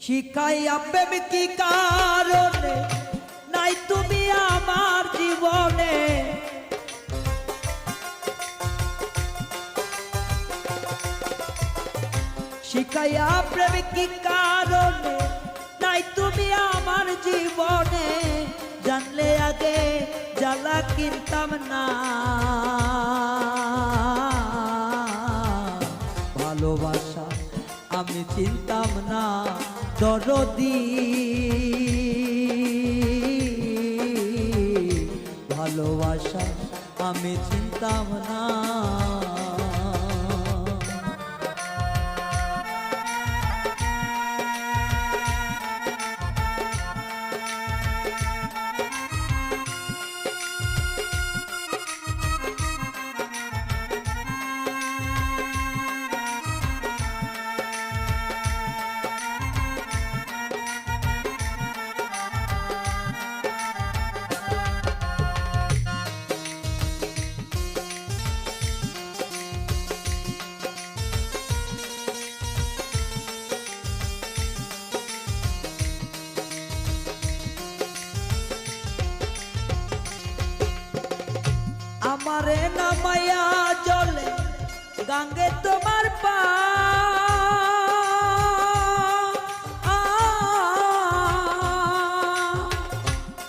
শিখাইয়া প্রেম কি কারণে? নাই তুমি আমার জীবনে। শিখাইয়া প্রেম কি কারণে? নাই তুমি আমার জীবনে। জানলে আগে জ্বালা কিনতাম না। ভালোবাসা আমি চিনতাম না। দরদি। ভালোবাসা আমি চিনতাম না। আমারে নামায়া জলে গাঙ্গে তোমার পা।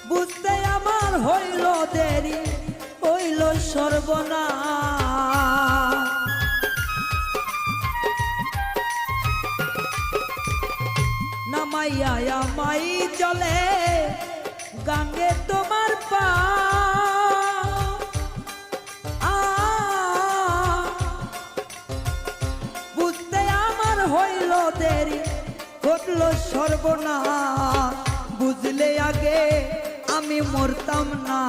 বুঝতে আমার হইল দেরি, হইল সর্বনা নামাইয়া আমাই চলে, গাঙ্গে তোমার পা। হইল দেরি ঘটল সর্বনাশ। বুঝলে আগে আমি মরতাম না।